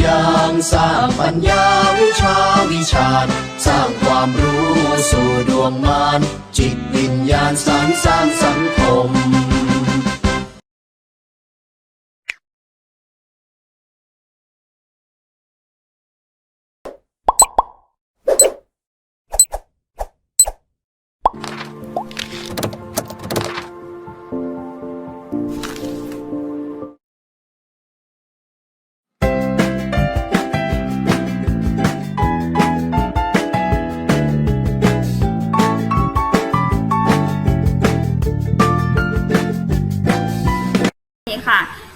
อย่างสร้างปัญญาวิชาวิชาญสร้างความรู้สู่ดวงมารจิตวิญญาณสรรสร้างสังคม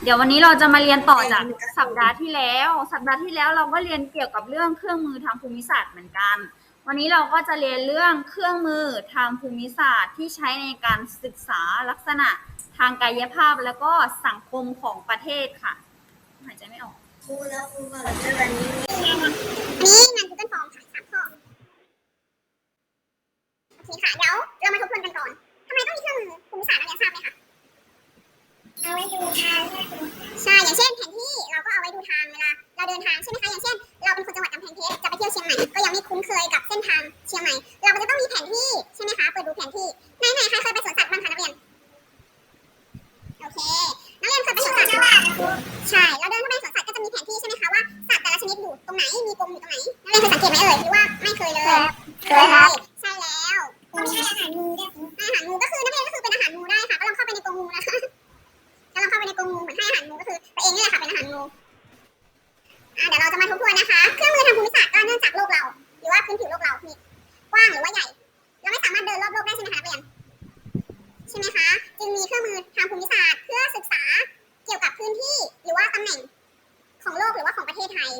เดี๋ยววันนี้เราจะมาเรียนต่อจากสัปดาห์ที่แล้ว สัปดาห์ที่แล้วเราก็เรียนเกี่ยวกับเรื่องเครื่องมือทางภูมิศาสตร์เหมือนกัน วันนี้เราก็จะเรียนเรื่องเครื่องมือทางภูมิศาสตร์ที่ใช้ในการศึกษาลักษณะทางกายภาพแล้วก็สังคมของประเทศค่ะ หายใจไม่ออกครูแล้วครูก็แบบวันนี้นี่งาน Google Form ค่ะสามข้อโอเคค่ะเดี๋ยวเรามาทบทวนกันก่อนทำไมต้องมีเครื่องมือภูมิศาสตร์นักเรียนทราบไหมคะเอาไว้ดูทาง ใช่อย่างเช่นแผนที่เราก็เอาไว้ดูทางเวลาเราเดินทางใช่ไหมคะอย่างเช่น เราเป็นคนจังหวัดกำแพงเพชรจะไปเที่ยวเชียงใหม่ก็ยังไม่คุ้นเคยกับเส้นทางเชียงใหม่เราก็จะต้องมีแผนที่ใช่ไหมคะเปิดดูแผนที่ไหนไหนๆใครเคยไปสวนสัตว์บ้างคะนักเรียนโอเคนักเรียนเคยไปสวนสัตว์ไหมใช่เราเดินเข้าไปสวนสัตว์ก็จะมีแผนที่ใช่ไหมคะว่าสัตว์แต่ละชนิดอยู่ตรงไหนมีกรงอยู่ตรงไหนนักเรียนเคยสังเกตไหมเอ่ยหรือว่าไม่เคยเลยเคย มีเครื่องมือทางภูมิศาสตร์ เพื่อศึกษาเกี่ยวกับพื้นที่หรือว่าตำแหน่งของโลกหรือว่าของประเทศไทย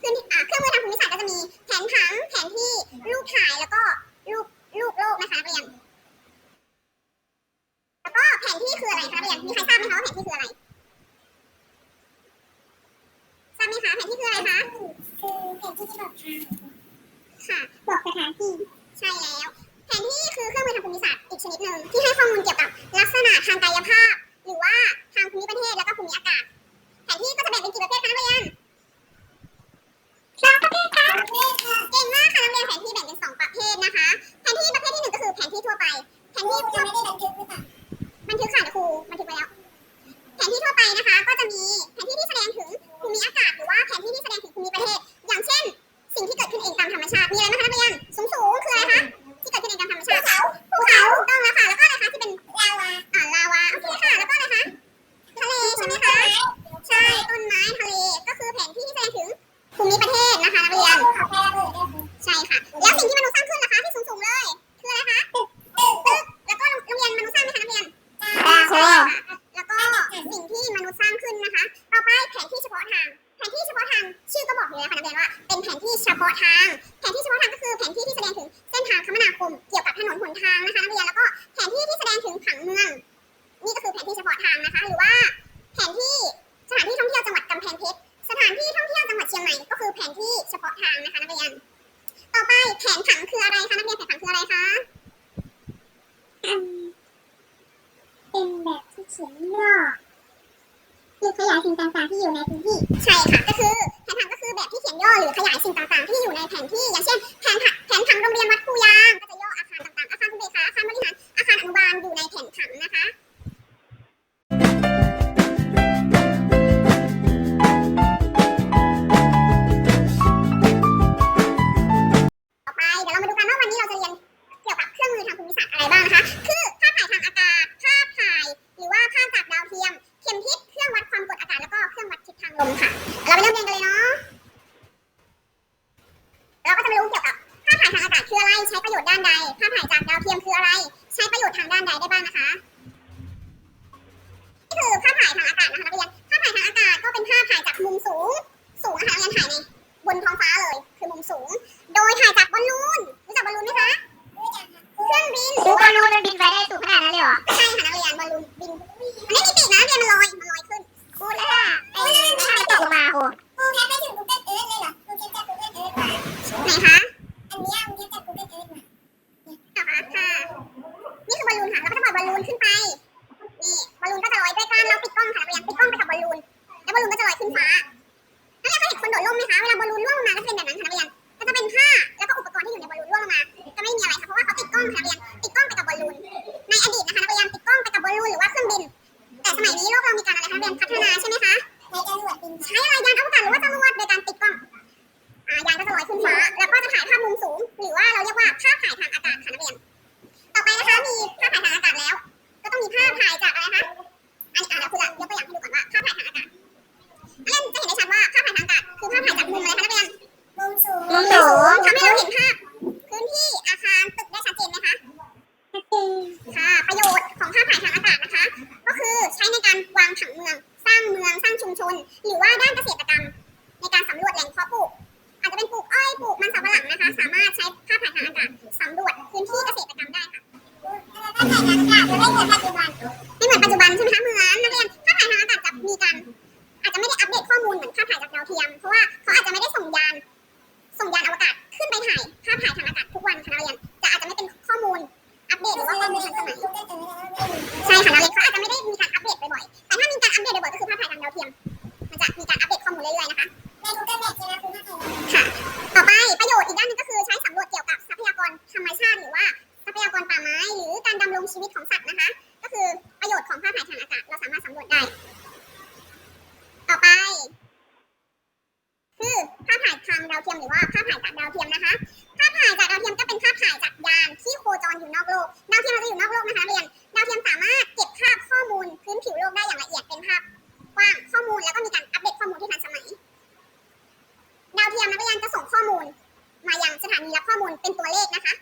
พื้นที่อ่าเครื่องมือทางภูมิศาสตร์ก็จะมีแผนผังแผนที่รูปถ่ายแล้วก็รูปรูปโลกนะคะนักเรียนแล้วก็แผนที่คืออะไรคะนักเรียนมีใครทราบไหมคะว่าแผนที่คืออะไรทราบไหมคะแผนที่คืออะไรคะคือแผนที่ที่บอกทางค่ะบอกสถานที่ใช่แล้วแผนที่คือเครื่องมือทางภูมิศาสตร์อีกชนิดหนึ่งที่ให้ข้อมูลเกี่ยวกับลักษณะทางกายภาพ หรือว่าทางภูมิประเทศแล้วก็ภูมิอากาศ แผนที่ก็จะแบ่งเป็นกี่ประเภทคะนักเรียนสองประเภทครับเก่งมากค่ะนักเรียนแผนที่แบ่งเป็นสองประเภทนะคะ แผนที่ประเภทที่หนึ่งก็คือแผนที่ทั่วไป แผนที่จะทั่วไม่ได้บันทึกหรือเป นะคะนักเรียนขอแพ้ระเบิดด้วยครูใช่ค่ะ แล้วสิ่งที่มนุษย์สร้างขึ้นล่ะคะที่สูงๆเลย คืออะไรคะตึกตึกแล้วก็โรงเรียนมนุษย์สร้างไหมคะนักเรียนจ้าครูแล้วก็สิ่งที่มนุษย์สร้างขึ้นนะคะ ต่อไปแผนที่เฉพาะทาง แผนที่เฉพาะทางชื่อก็บอกอยู่แล้วค่ะนักเรียนว่า เป็นแผนที่เฉพาะทาง แผนที่เฉพาะทางก็คือแผนที่ที่แสดงถึงเส้นทางคมนาคม เกี่ยวกับถนนหนทางนะคะนักเรียน แล้วก็แผนที่ที่แสดงถึงผังเมือง นี่ก็คือแผนที่เฉพาะทางนะคะหรือว่า โดยถ่ายจากบอลลูน สร้างชุมชน หรือว่าด้านเกษตรกรรม ในการสำรวจแหล่งเพาะปลูก อาจจะเป็นปลูกอ้อยปลูกมันสำปะหลังนะคะ สามารถใช้ภาพถ่ายทางอากาศสำรวจพื้นที่เกษตรกรรมได้ค่ะไม่เหมือนปัจจุบันไม่เหมือนปัจจุบันใช่ไหมคะเหมือนนักเรียนภาพถ่ายทางอากาศจะมีการอาจจะไม่ได้อัปเดตข้อมูลเหมือนภาพถ่ายจากดาวเทียมเพราะว่าเขาอาจจะไม่ได้ส่งยานส่งยานอวกาศขึ้นไปถ่ายภาพถ่ายทางอากาศทุกวันค่ะนักเรียน เทียมหรือว่าภาพถ่ายจากดาวเทียมนะคะ ภาพถ่ายจากดาวเทียมก็เป็นภาพถ่ายจากยานที่โคจรอยู่นอกโลก ดาวเทียมเราจะอยู่นอกโลกนะคะเรียน ดาวเทียมสามารถเก็บภาพข้อมูลพื้นผิวโลกได้อย่างละเอียดเป็นภาพกว้างข้อมูลแล้วก็มีการอัปเดตข้อมูลที่ทันสมัย ดาวเทียมนักเรียนจะส่งข้อมูล มายังสถานีรับข้อมูลเป็นตัวเลขนะคะ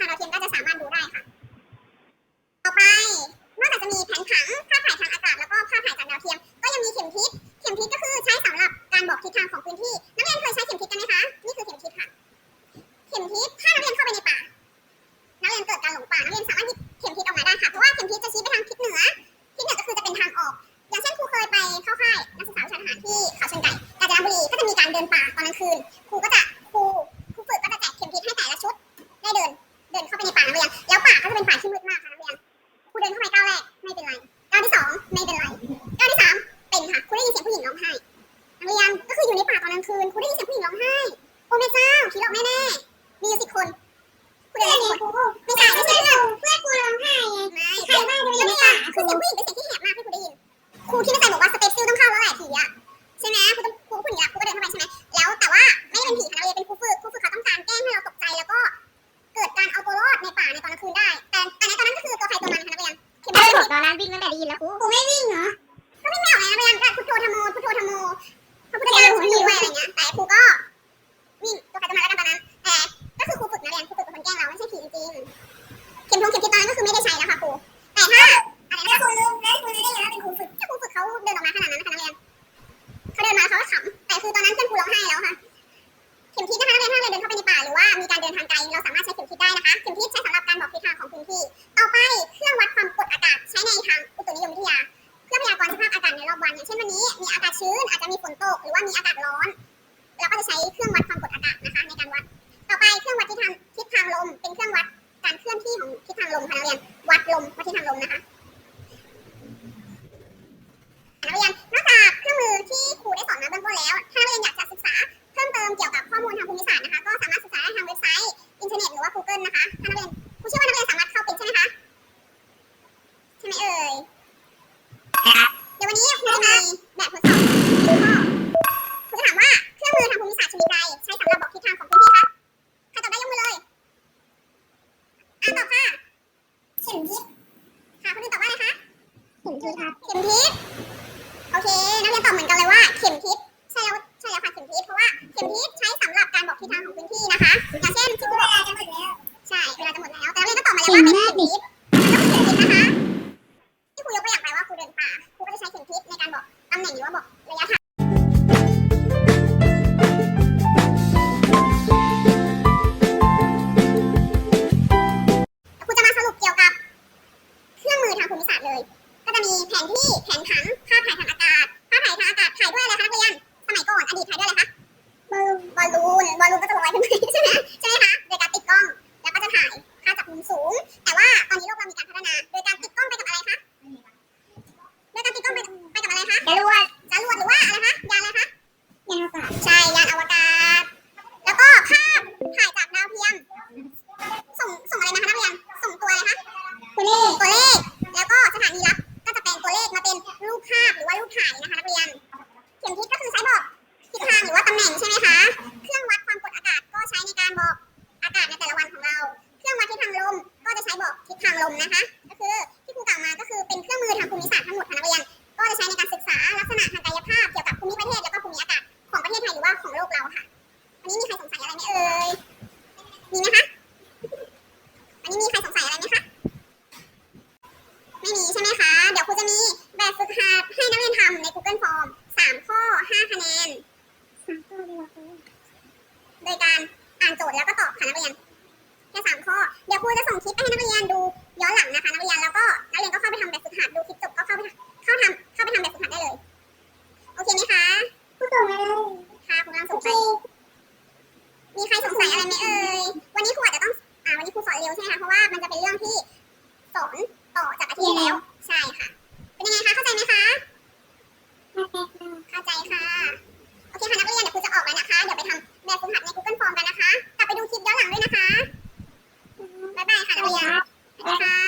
ทางเราเทียมก็จะสาางไกลเราสามารถใช้เข็มทิศได้นะคะเข็มทิศ ทิศคเข็มทิศโอเค นักเรียนตอบเหมือนกันเลยว่า เข็มทิศใช่แล้วใช่แล้วค่ะเข็มทิศเพราะว่าเข็มทิศใช้สำหรับการบอกทิศทางของพื้นที่นะคะ อย่างเช่นที่ครูบอกจะหมดแล้วใช่เวลาจะหมดแล้ว แต่นักเรียนก็ตอบมาแล้วว่าเป็นเข็มทิศมันต้องเป็นเข็มทิศนะคะที่ครูยกตัวอย่างไปว่าครูเดินป่าครูก็จะใช้เข็มทิศในการบอกตำแหน่งหรือว่าบอกระยะทาง มุมสูง แต่ว่าตอนนี้โลกเรามีการพัฒนา โดยการติดกล้องไปกับอะไรคะโดยการติดกล้องไปไปกับอะไรคะจรวดจรวดหรือว่าอะไรคะยานอะไรคะยานอวกาศใช่ยานอวกาศ แล้วก็ภาพถ่ายจากดาวเทียม ส่งส่งอะไรนะคะนักเรียนส่งตัวอะไรคะตัวเลขตัวเลข แล้วก็สถานีรับก็จะแปลงตัวเลขมาเป็นรูปภาพหรือว่ารูปถ่ายนะคะนักเรียน เข็มทิศก็คือใช้บอกทิศทางหรือว่าตำแหน่งใช่ไหมคะ ทางลมนะคะ ก็คือที่ครูกล่าวมาก็คือเป็นเครื่องมือทางภูมิศาสตร์ทั้งหมดค่ะนักเรียน ก็จะใช้ในการศึกษาลักษณะทางกายภาพ ค่ะครูกำลังโอส่งเคไปมีใครสงสัยอะไรไหมเอ่ย วันนี้ครูอาจจะต้อง อ่า วันนี้ครูสอนเร็วใช่ไหมคะ เพราะว่ามันจะเป็นเรื่องที่สอนต่อจากอาทิตย์ที่แล้ว ใช่ค่ะ เป็นยังไงคะ เข้าใจไหมคะมาแปลเลยเข้าใจค่ะ โอเคค่ะนักเรียนเดี๋ยวครูจะออกแล้วนะคะ เดี๋ยวไปทำแบบฝึกหัดใน Google Form กันนะคะ กลับไปดูคลิปย้อนหลังด้วยนะคะ บ๊ายบายค่ะนักเรียน